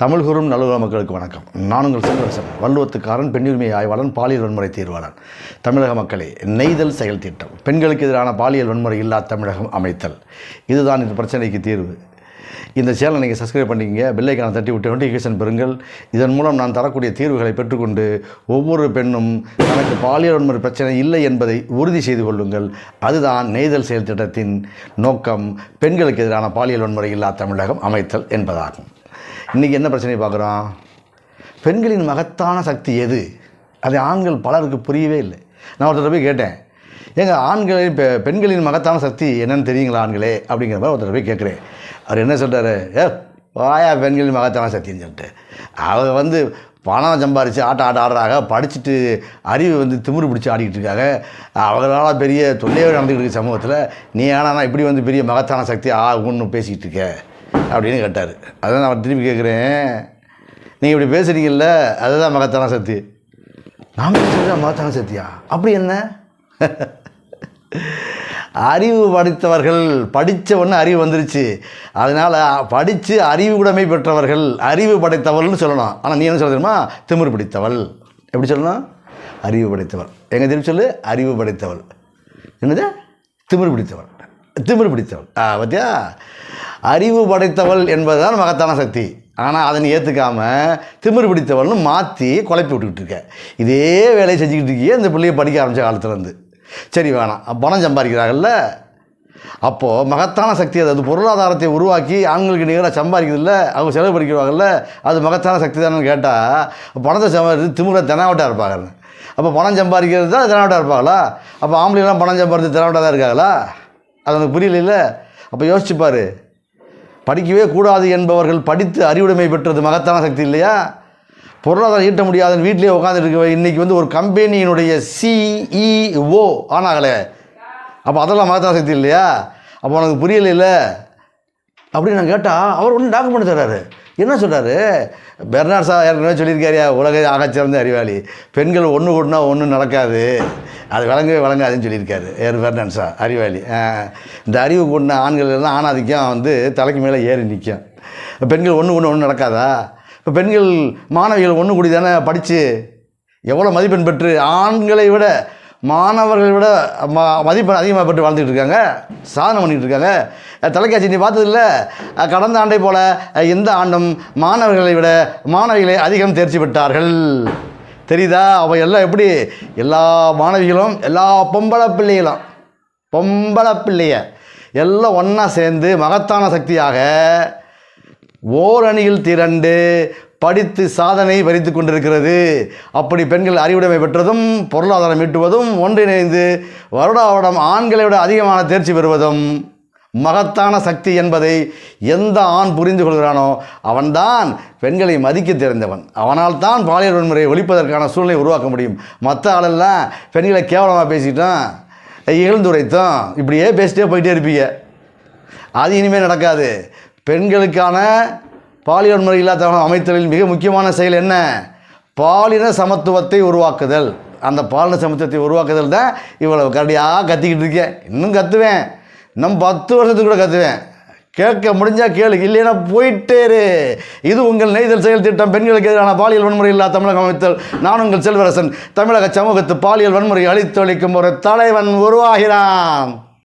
தமிழ் கூறும் நல்லுறவு மக்களுக்கு வணக்கம். நான் உங்கள் செல்வரசன் வள்ளுவத்துக்காரன் பெண்ணுரிமை ஆய்வாளன் பாலியல் வன்முறை தீர்வாளன். தமிழக மக்களே நெய்தல் செயல் திட்டம். பெண்களுக்கு எதிரான பாலியல் வன்முறை இல்லா தமிழகம் அமைத்தல். இதுதான் இந்த பிரச்சனைக்கு தீர்வு. இந்த சேனலை நீங்கள் சப்ஸ்கிரைப் பண்ணிக்கங்க பெல்லைக்கான தட்டி விட்டு நோட்டிஃபிகேஷன் பெறுங்கள். இதன் மூலம் நான் தரக்கூடிய தீர்வுகளை பெற்றுக்கொண்டு ஒவ்வொரு பெண்ணும் தனக்கு பாலியல் வன்முறை பிரச்சனை இல்லை என்பதை உறுதி செய்து கொள்ளுங்கள். அதுதான் நெய்தல் செயல் திட்டத்தின் நோக்கம். பெண்களுக்கு எதிரான பாலியல் வன்முறை இல்லா தமிழகம் அமைத்தல் என்பதாகும். இன்றைக்கி என்ன பிரச்சனையை பார்க்குறோம்? பெண்களின் மகத்தான சக்தி எது? அது ஆண்கள் பலருக்கு புரியவே இல்லை. நான் ஒருத்தர் போய் கேட்டேன் ஏங்க ஆண்களின் பெ பெண்களின் மகத்தான சக்தி என்னென்னு தெரியுங்களா ஆண்களே? அப்படிங்கிற மாதிரி ஒருத்தர் போய் கேட்குறேன். அவர் என்ன சொல்கிறாரு ஏ வாயா பெண்களின் மகத்தான சக்தின்னு சொல்லிட்டு. அவங்க வந்து பணம் சம்பாரித்து ஆட்டம் ஆட்ட ஆடுறாங்க படிச்சுட்டு அறிவு வந்து திமிரு பிடிச்சி ஆடிக்கிட்டு இருக்காங்க அவங்களால பெரிய தொல்லையோடு நடந்துக்கிட்டு இருக்கு சமூகத்தில் நீ ஆனால் இப்படி வந்து பெரிய மகத்தான சக்தி ஆகும்னு பேசிக்கிட்டு இருக்க? அப்படின்னு கேட்டார். அதான் நான் திருப்பி கேட்குறேன் நீங்கள் இப்படி பேசுகிறீங்கல்ல அதுதான் மகத்தான சக்தி. நாம் பேசுகிறது மகத்தான சக்தியா? அப்படி என்ன? அறிவு படித்தவர்கள் படித்த உடனே அறிவு வந்துருச்சு. அதனால் படித்து அறிவு அறிவுடைமை பெற்றவர்கள் அறிவு படைத்தவள்னு சொல்லணும். ஆனால் நீ என்ன சொல்ல தெரியுமா? திமிரு பிடித்தவள். எப்படி சொல்லணும்? அறிவு படைத்தவள். எங்கே திருப்பி சொல்லு? அறிவு படைத்தவள். என்னது? திமிரு பிடித்தவள். திமிரு பிடித்தவள். ஆ பார்த்தியா அறிவு படைத்தவள் என்பதுதான் மகத்தான சக்தி. ஆனால் அதனை ஏற்றுக்காமல் திமிரு பிடித்தவள்னு மாற்றி குழப்பி விட்டுக்கிட்டு இருக்க. இதே வேலையை செஞ்சுக்கிட்டு இருக்கியே இந்த பிள்ளைய படிக்க ஆரம்பித்த காலத்துலேருந்து. சரி வேணாம். பணம் சம்பாதிக்கிறாங்கல்ல அப்போது மகத்தான சக்தி அது பொருளாதாரத்தை உருவாக்கி ஆண்களுக்கு நிகராக சம்பாதிக்கிறதில்ல அவங்க செலவு படிக்கிறாங்கல்ல அது மகத்தான சக்தி தானே கேட்டால் பணத்தை சம்பாதிச்சு திமுக தெனாவட்டாக இருப்பாங்க அப்போ பணம் சம்பாதிக்கிறது தான் தெனாவட்டாக இருப்பாங்களா அப்போ ஆம்பளைலாம் பணம் சம்பாதிச்சு தெனாவட்டாக தான் இருக்காங்களா அது உனக்கு புரியல அப்போ யோசிச்சுப்பார் படிக்கவே கூடாது என்பவர்கள் படித்து அறிவுடைமை பெற்றது மகத்தான சக்தி இல்லையா? பொருளாதாரம் ஈட்ட முடியாதுன்னு வீட்டிலே உட்காந்துட்டு இன்றைக்கி வந்து ஒரு கம்பெனியினுடைய சிஇஓ ஆனாங்களே. அப்போ அதெல்லாம் மகத்தான சக்தி இல்லையா? அப்போ உனக்கு புரியல அப்படின்னு நான் கேட்டால் அவர் ஒன்றும் டாக்குமெண்ட் தர்றாரு என்ன சொல்கிறாரு பெர்னாட் சா ஏற்கனவே சொல்லியிருக்காரியா உலக ஆகச்சிறந்த அறிவாளி. பெண்கள் ஒன்று கூட்டினா ஒன்றும் நடக்காது. அது விளங்கவே விளங்காதுன்னு சொல்லியிருக்காரு ஏர் பெர்னாட் சா அறிவாளி. ஆ, இந்த அறிவு கூட்டின ஆண்கள் எல்லாம் ஆணாதிக்கம் வந்து தலைக்கு மேலே ஏறி நிற்கும் பெண்கள் ஒன்று ஒன்று ஒன்றும் நடக்காதா? இப்போ பெண்கள் மாணவிகள் ஒன்று கூடி தானே படித்து எவ்வளோ மதிப்பெண் பெற்று ஆண்களை விட மாணவர்களை விட ம மதிப்பெண் அதிகமாக பெற்று வாழ்ந்துட்டு இருக்காங்க. சாதனை பண்ணிகிட்டு இருக்காங்க. தொலைக்காட்சி நீ பார்த்ததில்ல? கடந்த ஆண்டை போல் இந்த ஆண்டும் மாணவர்களை விட மாணவிகளை அதிகம் தேர்ச்சி பெற்றார்கள். தெரியுதா? அவ எல்லாம் எப்படி? எல்லா மாணவிகளும் எல்லா பொம்பளை பிள்ளைகளும் பொம்பளை பிள்ளைய எல்லாம் ஒன்றா சேர்ந்து மகத்தான சக்தியாக ஓரணியில் திரண்டு படித்து சாதனை வரித்து கொண்டிருக்கிறது. அப்படி பெண்கள் அறிவுடைமை பெற்றதும் பொருளாதாரம் ஈட்டுவதும் ஒன்றிணைந்து வருடாவடம் ஆண்களை விட அதிகமான தேர்ச்சி பெறுவதும் மகத்தான சக்தி என்பதை எந்த ஆண் புரிந்து கொள்கிறானோ அவன்தான் பெண்களை மதிக்க தெரிந்தவன். அவனால் தான் பாலியல் வன்முறையை ஒழிப்பதற்கான சூழ்நிலை உருவாக்க முடியும். மற்ற ஆளெல்லாம் பெண்களை கேவலமாக பேசிட்டோம் இகழ்ந்துரைத்தோம் இப்படியே பேசிட்டே போயிட்டே இருப்பீங்க. அது இனிமேல் நடக்காது. பெண்களுக்கான பாலியல் முறை இல்லாத அமைத்தலில் மிக முக்கியமான செயல் என்ன? பாலின சமத்துவத்தை உருவாக்குதல். அந்த பாலின சமத்துவத்தை உருவாக்குதல் தான் இவ்வளவு கரடியாக கத்திக்கிட்டு இருக்கேன் இன்னும் கத்துவேன். இன்னும் பத்து வருஷத்துக்கு கூட கத்துவேன். கேட்க முடிஞ்சால் கேளு இல்லைன்னா போயிட்டேரு இது உங்கள் நெய்தல் செயல் திட்டம். பெண்களுக்கு எதிரான பாலியல் வன்முறை இல்லா தமிழகம் அமைத்தல். நான் உங்கள் செல்வரசன். தமிழக சமூகத்து பாலியல் வன்முறை அழித்தொழிக்கும் ஒரு தலைவன் உருவாகிறான்.